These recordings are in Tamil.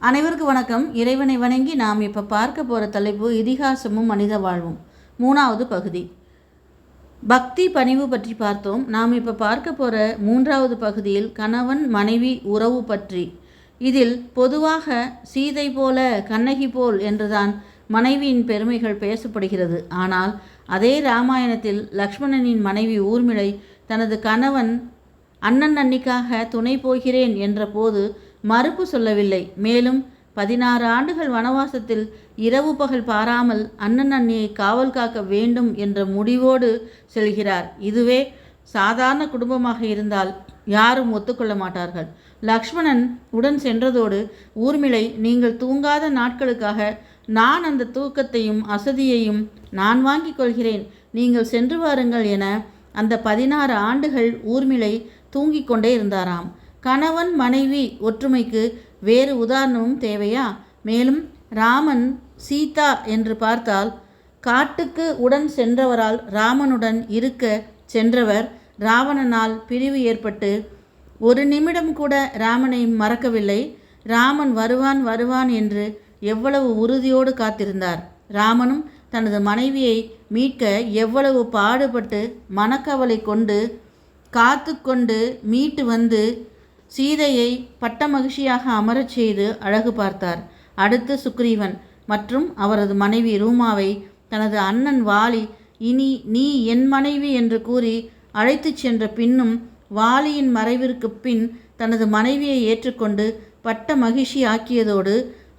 அனைவருக்கும் வணக்கம். இறைவனை வணங்கி நாம் இப்போ பார்க்க போகிற தலைப்பு இதிகாசமும் மனித வாழ்வும். மூணாவது பகுதி. பக்தி பணிவு பற்றி பார்த்தோம். நாம் இப்போ பார்க்க போகிற மூன்றாவது பகுதியில் கணவன் மனைவி உறவு பற்றி. இதில் பொதுவாக சீதை போல கண்ணகி போல் என்றுதான் மனைவியின் பெருமைகள் பேசப்படுகிறது. ஆனால் அதே ராமாயணத்தில் லக்ஷ்மணனின் மனைவி ஊர்மிளை தனது கணவன் அண்ணன் அன்னிக்காக துணை போகிறேன் என்றபோது மறுப்பு சொல்லவில்லை. மேலும் பதினாறு ஆண்டுகள் வனவாசத்தில் இரவு பகல் பாராமல் அண்ணன் அண்ணியை காவல் காக்க வேண்டும் என்ற முடிவோடு செல்கிறார். இதுவே சாதாரண குடும்பமாக இருந்தால் யாரும் ஒத்துக்கொள்ள மாட்டார்கள். லக்ஷ்மணன் உடன் சென்றதோடு ஊர்மிளை நீங்கள் தூங்காத நாட்களுக்காக நான் அந்த தூக்கத்தையும் அசதியையும் நான் வாங்கிக் கொள்கிறேன். நீங்கள் சென்று வாருங்கள் என அந்த பதினாறு ஆண்டுகள் ஊர்மிளை தூங்கிக் கொண்டே இருந்தாராம். கணவன் மனைவி ஒற்றுமைக்கு வேறு உதாரணமும் தேவையா? மேலும் ராமன் சீதா என்று பார்த்தால் காட்டுக்கு உடன் சென்றவரால் ராமனுடன் இருக்க சென்றவர் ராவணனால் பிரிவு ஏற்பட்டு ஒரு நிமிடம் கூட ராமனை மறக்கவில்லை. ராமன் வருவான் வருவான் என்று எவ்வளவு உறுதியோடு காத்திருந்தார். ராமனும் தனது மனைவியை மீட்க எவ்வளவு பாடுபட்டு மனக்கவலை கொண்டு காத்து கொண்டு மீட்டு வந்து சீதையை பட்ட மகிழ்ச்சியாக அமரச் செய்து அழகு பார்த்தார். அடுத்து சுக்ரீவன். மற்றும் அவரது மனைவி ரூமாவை தனது அண்ணன் வாலி இனி நீ என் மனைவி என்று கூறி அழைத்துச் சென்ற பின்னும் வாலியின் மறைவிற்கு பின் தனது மனைவியை ஏற்றுக்கொண்டு பட்ட மகிழ்ச்சி ஆக்கியதோடு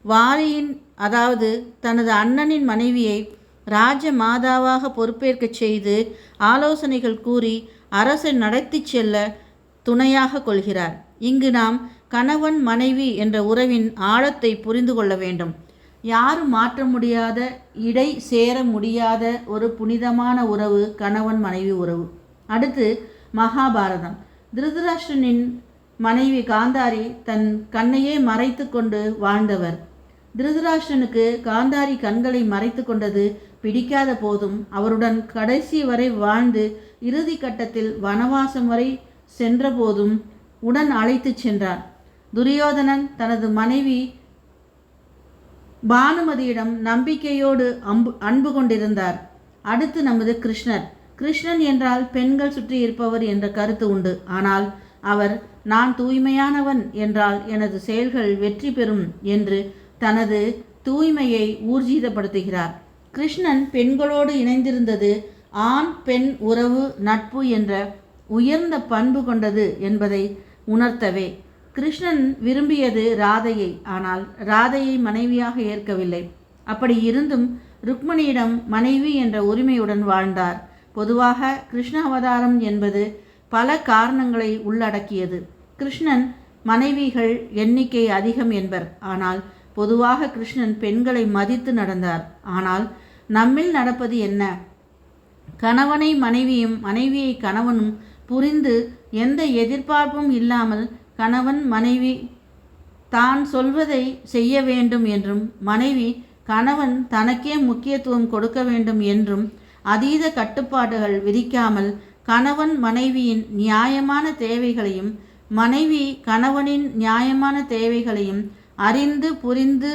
வாலியின் அதாவது தனது அண்ணனின் மனைவியை ராஜ மாதாவாக பொறுப்பேற்கச் செய்து ஆலோசனைகள் கூறி அரசை நடத்தி செல்ல துணையாக கொள்கிறார். இங்கு நாம் கணவன் மனைவி என்ற உறவின் ஆழத்தை புரிந்து கொள்ள வேண்டும். யாரும் மாற்ற முடியாத இடை சேர முடியாத ஒரு புனிதமான உறவு கணவன் மனைவி உறவு. அடுத்து மகாபாரதம். திருதராஷ்டிரனின் மனைவி காந்தாரி தன் கண்ணையே மறைத்து கொண்டு வாழ்ந்தவர். திருதராஷ்டிரனுக்கு காந்தாரி கண்களை மறைத்து கொண்டது பிடிக்காத போதும் அவருடன் கடைசி வரை வாழ்ந்து இறுதி கட்டத்தில் வனவாசம் வரை சென்றபோதும் உடன் அழைத்துச் சென்றார். துரியோதனன் தனது மனைவி பானுமதியிடம் நம்பிக்கையோடு அம்பு அன்பு கொண்டிருந்தார். அடுத்து நமது கிருஷ்ணர். கிருஷ்ணன் என்றால் பெண்கள் சுற்றி இருப்பவர் என்ற கருத்து உண்டு. ஆனால் அவர் நான் தூய்மையானவன் என்றால் எனது செயல்கள் வெற்றி பெறும் என்று தனது தூய்மையை ஊர்ஜிதப்படுத்துகிறார். கிருஷ்ணன் பெண்களோடு இணைந்திருந்தது ஆண் பெண் உறவு நட்பு என்ற உயர்ந்த பண்பு கொண்டது என்பதை உணர்த்தவே. கிருஷ்ணன் விரும்பியது ராதையை ஆனால் ராதையை மனைவியாக ஏற்கவில்லை. அப்படி இருந்தும் ருக்மணியிடம் மனைவி என்ற உரிமையுடன் வாழ்ந்தார். பொதுவாக கிருஷ்ண அவதாரம் என்பது பல காரணங்களை உள்ளடக்கியது. கிருஷ்ணன் மனைவிகள் எண்ணிக்கை அதிகம் என்பர். ஆனால் பொதுவாக கிருஷ்ணன் பெண்களை மதித்து நடந்தார். ஆனால் நம்மில் நடப்பது என்ன? கணவனை மனைவியும் மனைவியை கணவனும் புரிந்து எந்த எதிர்பார்ப்பும் இல்லாமல் கணவன் மனைவி தான் சொல்வதை செய்ய வேண்டும் என்றும் மனைவி கணவன் தனக்கே முக்கியத்துவம் கொடுக்க வேண்டும் என்றும் அதீத கட்டுப்பாடுகள் விதிக்காமல் கணவன் மனைவியின் நியாயமான தேவைகளையும் மனைவி கணவனின் நியாயமான தேவைகளையும் அறிந்து புரிந்து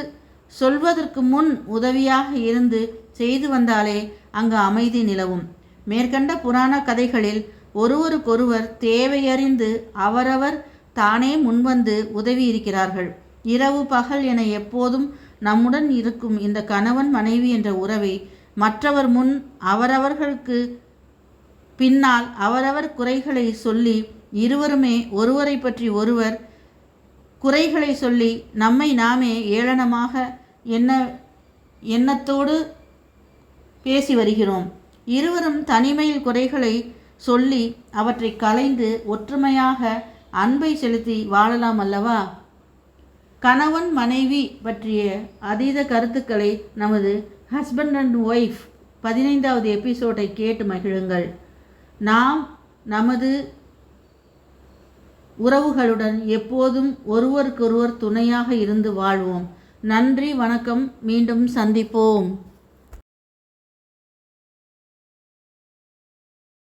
சொல்வதற்கு முன் உதவியாக இருந்து செய்து வந்தாலே அங்கு அமைதி நிலவும். மேற்கண்ட புராண கதைகளில் ஒருவருக்கொருவர் தேவையறிந்து அவரவர் தானே முன்வந்து உதவி இருக்கிறார்கள் இரவு பகல் என எப்போதும் நம்முடன் இருக்கும் இந்த கணவன் மனைவி என்ற உறவை மற்றவர் முன் அவரவர்களுக்கு பின்னால் அவரவர் குறைகளை சொல்லி இருவருமே ஒருவரை பற்றி ஒருவர் குறைகளை சொல்லி நம்மை நாமே ஏளனமாக எண்ண எண்ணத்தோடு பேசி வருகிறோம். இருவரும் தனிமையில் குறைகளை சொல்லி அவற்றை களைந்து ஒற்றுமையாக அன்பை செலுத்தி வாழலாம் அல்லவா? கணவன் மனைவி பற்றிய அதீத கருத்துக்களை நமது ஹஸ்பண்ட் அண்ட் ஒய்ஃப் பதினைந்தாவது எபிசோடை கேட்டு மகிழுங்கள். நாம் நமது உறவுகளுடன் எப்போதும் ஒருவருக்கொருவர் துணையாக இருந்து வாழ்வோம். நன்றி வணக்கம். மீண்டும் சந்திப்போம்.